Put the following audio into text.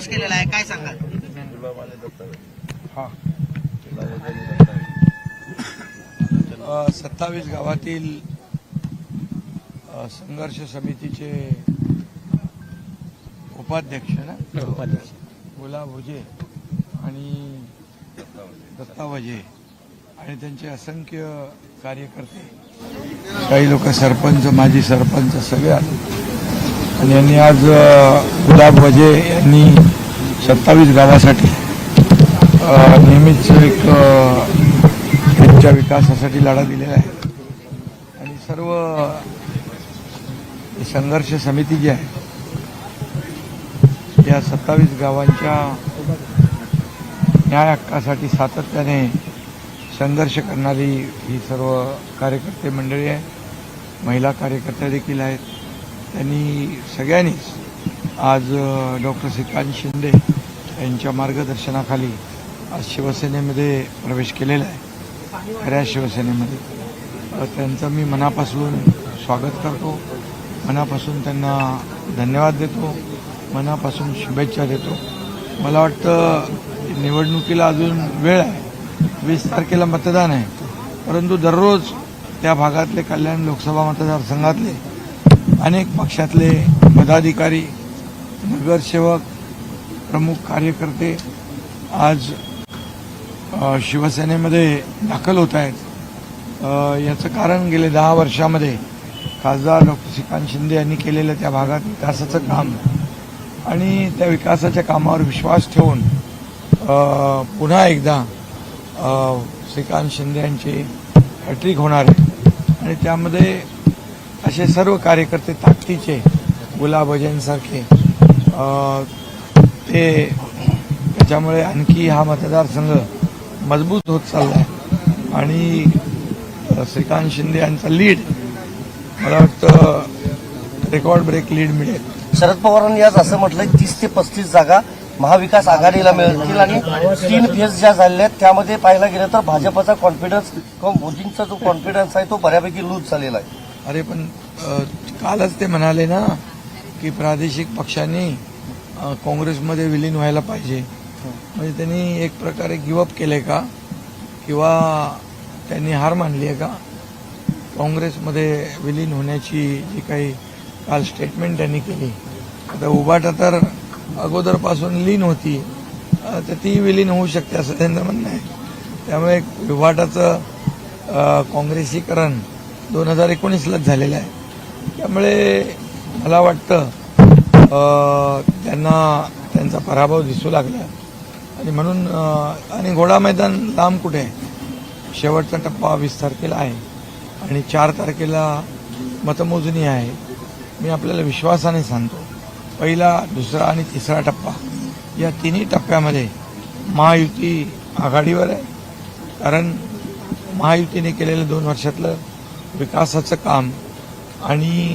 प्रवेश केलेला आहे काय सांगाल? हा. सत्तावीस गावातील संघर्ष समितीचे उपाध्यक्ष ना? गुलाब भुजे आणि दत्ता वजे आणि त्यांचे असंख्य कार्यकर्ते. काही लोक सरपंच माजी सरपंच सगळे आले. आणि यांनी आज गुलाब वजे यांनी सत्तावीस गावासाठी नेहमीच एक त्यांच्या विकासासाठी लढा दिलेला आहे. आणि सर्व संघर्ष समिती जी आहे या सत्तावीस गावांच्या न्याय हक्कासाठी सातत्याने संघर्ष करणारी ही सर्व कार्यकर्ते मंडळी आहे महिला कार्यकर्त्या देखील आहेत. त्यांनी सगळ्यांनीच आज डॉक्टर श्रीकांत शिंदे यांच्या मार्गदर्शनाखाली आज शिवसेनेमध्ये प्रवेश केलेला आहे. खऱ्या शिवसेनेमध्ये. त्यांचं मी मनापासून स्वागत करतो. मनापासून त्यांना धन्यवाद देतो. मनापासून शुभेच्छा देतो. मला वाटतं निवडणुकीला अजून वेळ आहे. वीस तारखेला मतदान आहे. परंतु दररोज त्या भागातले कल्याण लोकसभा मतदारसंघातले अनेक पक्षातले पदाधिकारी नगरसेवक प्रमुख कार्यकर्ते आज शिवसेनेमध्ये दाखल होत आहेत. याचं कारण गेले दहा वर्षामध्ये खासदार डॉक्टर श्रीकांत शिंदे यांनी केलेलं त्या भागात विकासाचं काम आणि त्या विकासाच्या कामावर विश्वास ठेवून पुन्हा एकदा श्रीकांत शिंदे यांची हॅट्रिक होणार आहे. आणि त्यामध्ये असे सर्व कार्यकर्ते ताकदीचे गुलाब ते त्याच्यामुळे आणखी हा मतदारसंघ मजबूत होत चालला आहे आणि श्रीकांत शिंदे यांचा लीड मला वाटतं रेकॉर्ड ब्रेक लीड मिळेल. शरद पवारांनी आज असं म्हटलंय तीस ते पस्तीस जागा महाविकास आघाडीला मिळतील आणि तीन फेज ज्या झालेल्या आहेत त्यामध्ये पाहायला गेलं तर भाजपचा कॉन्फिडन्स किंवा मोदींचा जो कॉन्फिडन्स आहे तो बऱ्यापैकी लूज झालेला आहे. अरे पण कालच ते म्हणाले ना की प्रादेशिक पक्षांनी काँग्रेसमध्ये विलीन व्हायला पाहिजे. म्हणजे त्यांनी एक प्रकारे गिवअप केले का? किंवा त्यांनी हार मानली आहे का? काँग्रेसमध्ये विलीन होण्याची जी काही काल स्टेटमेंट त्यांनी केली. आता उबाटा तर अगोदरपासून लीन होती. तर ती विलीन होऊ शकते असं त्यांचं म्हणणं आहे. त्यामुळे अ, काँग्रेसीकरण दोन हजार एकोणीसलाच झालेलं आहे. त्यामुळे मला वाटतं त्यांना त्यांचा पराभव दिसू लागला. आणि म्हणून आणि घोडा मैदान लांब कुठे? आहे शेवटचा टप्पा वीस तारखेला आहे. आणि चार तारखेला मतमोजणी आहे. मी आपल्याला विश्वासाने सांगतो पहिला दुसरा आणि तिसरा टप्पा या तिन्ही टप्प्यामध्ये महायुती आघाडीवर आहे. कारण महायुतीने केलेलं दोन वर्षातलं विकासाचं काम आणि